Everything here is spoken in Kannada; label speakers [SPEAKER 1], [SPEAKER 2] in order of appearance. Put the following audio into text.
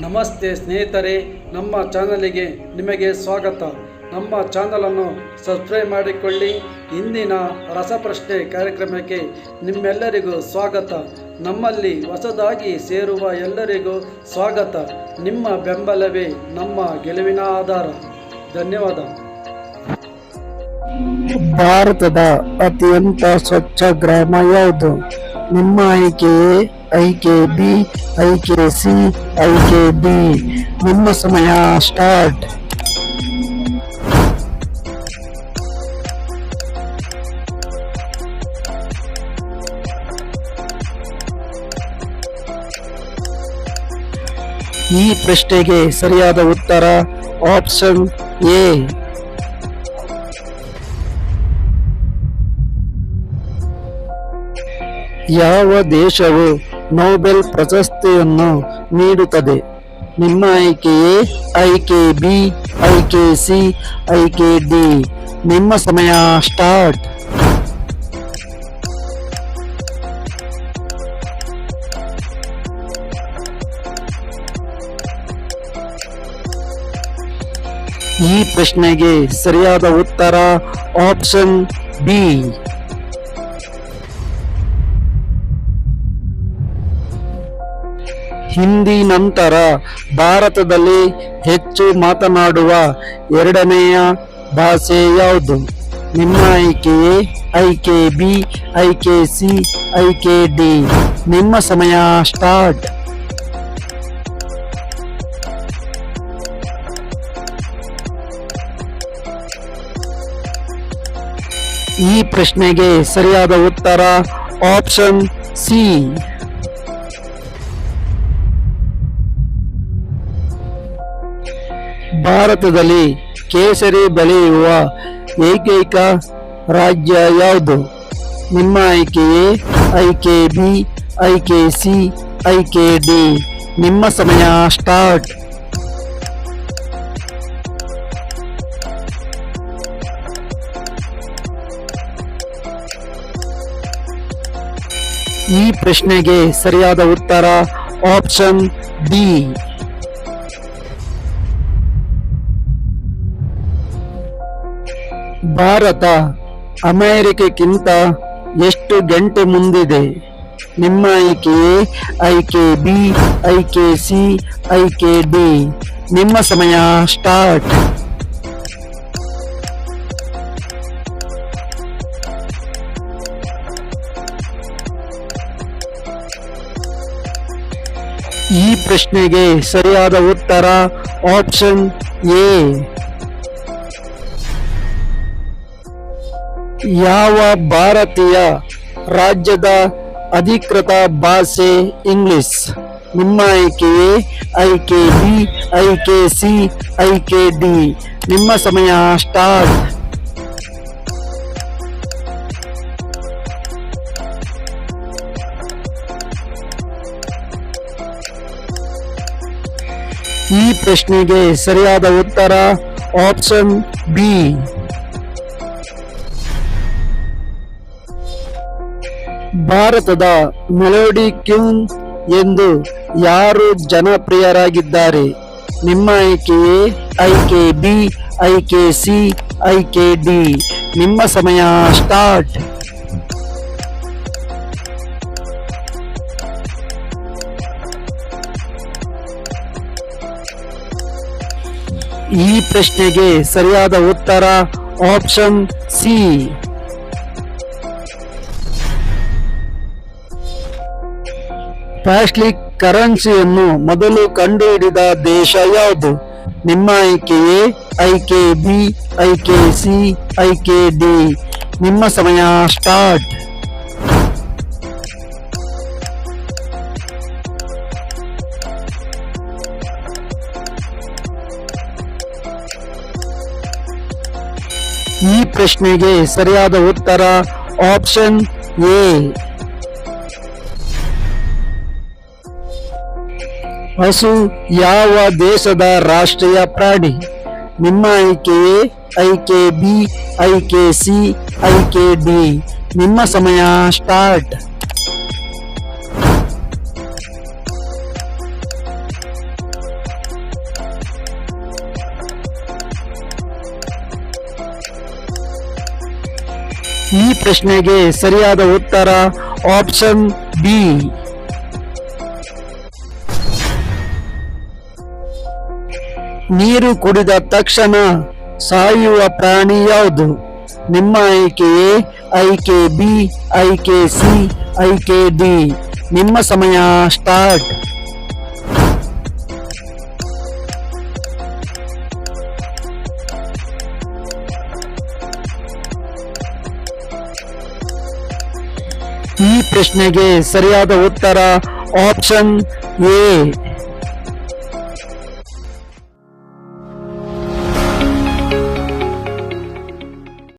[SPEAKER 1] ನಮಸ್ತೆ ಸ್ನೇಹಿತರೆ, ನಮ್ಮ ಚಾನಲಿಗೆ ನಿಮಗೆ ಸ್ವಾಗತ. ನಮ್ಮ ಚಾನಲನ್ನು ಸಬ್ಸ್ಕ್ರೈಬ್ ಮಾಡಿಕೊಳ್ಳಿ. ಇಂದಿನ ರಸಪ್ರಶ್ನೆ ಕಾರ್ಯಕ್ರಮಕ್ಕೆ ನಿಮ್ಮೆಲ್ಲರಿಗೂ ಸ್ವಾಗತ. ನಮ್ಮಲ್ಲಿ ಹೊಸದಾಗಿ ಸೇರುವ ಎಲ್ಲರಿಗೂ ಸ್ವಾಗತ. ನಿಮ್ಮ ಬೆಂಬಲವೇ ನಮ್ಮ ಗೆಲುವಿನ ಆಧಾರ. ಧನ್ಯವಾದ.
[SPEAKER 2] ಭಾರತದ ಅತ್ಯಂತ ಸ್ವಚ್ಛ ಗ್ರಾಮ ಯಾವುದು? ನಿಮ್ಮ ಐ ಐಕೆ ಬಿ ಐಕೆ ಸಿ ಐಕೆ ಬಿ ನಿಮ್ಮ ಸಮಯ ಸ್ಟಾರ್ಟ್. ಈ ಪ್ರಶ್ನೆಗೆ ಸರಿಯಾದ ಉತ್ತರ, ಆಪ್ಷನ್ ಎ. ಯಾವ ದೇಶವು ನೋಬೆಲ್ ಪ್ರಶಸ್ತಿಯನ್ನು ನೀಡುತ್ತದೆ? ನಿಮ್ಮ ಆಯ್ಕೆಯೇ ಐಕೆ ಬಿ ಐಕೆ ಸಿ ಐಕೆ ಡಿ. ನಿಮ್ಮ ಸಮಯ ಸ್ಟಾರ್ಟ್. ಈ ಪ್ರಶ್ನೆಗೆ ಸರಿಯಾದ ಉತ್ತರ ಆಪ್ಷನ್ ಬಿ. ಹಿಂದಿ ನಂತರ ಭಾರತದಲ್ಲಿ ಹೆಚ್ಚು ಮಾತನಾಡುವ ಎರಡನೆಯ ಭಾಷೆ ಯಾವುದು? ನಿಮ್ಮ ಆಯ್ಕೆಯೇ ಐಕೆ ಬಿ ಐಕೆ ಸಿ ಐಕೆ ಡಿ. ನಿಮ್ಮ ಸಮಯ ಸ್ಟಾರ್ಟ್. ಈ ಪ್ರಶ್ನೆಗೆ ಸರಿಯಾದ ಉತ್ತರ ಆಪ್ಷನ್ ಸಿ. ಭಾರತದಲ್ಲಿ ಕೇಸರಿ ಬೆಳೆಯುವ ಏಕೈಕ ರಾಜ್ಯ ಯಾವುದು? ನಿಮ್ಮ ಆಯ್ಕೆಯೇ ಐಕೆ ಬಿ ಐಕೆ ಸಿ ಐಕೆ ಡಿ. ನಿಮ್ಮ ಸಮಯ ಸ್ಟಾರ್ಟ್. ಈ ಪ್ರಶ್ನೆಗೆ ಸರಿಯಾದ ಉತ್ತರ ಆಪ್ಷನ್ ಡಿ ಭಾರತ ಅಮೆರಿಕಕ್ಕಿಂತ ಎಷ್ಟು ಗಂಟೆ ಮುಂದಿದೆ? ನಿಮ್ಮ ಆಯ್ಕೆ ಐಕೆ ಬಿ ಐಕೆ ಸಿ ಐಕೆ ಡಿ. ನಿಮ್ಮ ಸಮಯ ಸ್ಟಾರ್ಟ್. ಈ ಪ್ರಶ್ನೆಗೆ ಸರಿಯಾದ ಉತ್ತರ ಆಪ್ಷನ್ ಎ. ಯಾವ ಭಾರತೀಯ ರಾಜ್ಯದ ಅಧಿಕೃತ ಭಾಷೆ ಇಂಗ್ಲಿಷ್? ನಿಮ್ಮ ಆಯ್ಕೆಯೇ ಐಕೆ ಬಿ ಸಿ ಡಿ ನಿಮ್ಮ ಸಮಯ ಸ್ಟಾರ್ಟ್. ಈ ಪ್ರಶ್ನೆಗೆ ಸರಿಯಾದ ಉತ್ತರ ಆಪ್ಷನ್ ಬಿ. ಭಾರತದ ಮೆಲೋಡಿ ಕ್ಯೂನ್ ಎಂದು ಯಾರು ಜನಪ್ರಿಯರಾಗಿದ್ದಾರೆ? ನಿಮ್ಮ ಆಯ್ಕೆಯೇ ಐಕೆ ಬಿ ಐಕೆ ಸಿ ಐಕೆ ಡಿ ನಿಮ್ಮ ಸಮಯ ಸ್ಟಾರ್ಟ್. ಈ ಪ್ರಶ್ನೆಗೆ ಸರಿಯಾದ ಉತ್ತರ ಆಪ್ಷನ್ ಸಿ. ಪ್ಲಾಸ್ಟಿಕ್ ಕರೆನ್ಸಿಯನ್ನು ಮೊದಲು ಕಂಡುಹಿಡಿದ ದೇಶ ಯಾವುದು? ನಿಮ್ಮ ಆಯ್ಕೆಯೇ ಐಕೆ ಬಿ ಐಕೆ ಸಿ ಐಕೆ ಡಿ. ನಿಮ್ಮ ಸಮಯ ಸ್ಟಾರ್ಟ್ ಈ ಪ್ರಶ್ನೆಗೆ ಸರಿಯಾದ ಉತ್ತರ ಆಪ್ಷನ್ ಎ ಹಸು ಯಾವ ದೇಶದ ರಾಷ್ಟ್ರೀಯ ಪ್ರಾಣಿ? ನಿಮ್ಮ ಐಕೆ ಎ ಐಕೆ ಬಿ ಐಕೆ ಸಿ ಐಕೆ ಡಿ. ನಿಮ್ಮ ಸಮಯ ಸ್ಟಾರ್ಟ್. ಈ ಪ್ರಶ್ನೆಗೆ ಸರಿಯಾದ ಉತ್ತರ ಆಪ್ಷನ್ ಬಿ. ನೀರು ಕುಡಿದ ತಕ್ಷಣ ಸಾಯುವ ಪ್ರಾಣಿ ಯಾವುದು? ನಿಮ್ಮ ಆಯ್ಕೆ ಎ ಆಯ್ಕೆ ಬಿ, ಆಯ್ಕೆ ಸಿ, ಆಯ್ಕೆ ಡಿ. ನಿಮ್ಮ ಸಮಯ ಸ್ಟಾರ್ಟ್. ಈ ಪ್ರಶ್ನೆಗೆ ಸರಿಯಾದ ಉತ್ತರ ಆಪ್ಷನ್ ಎ.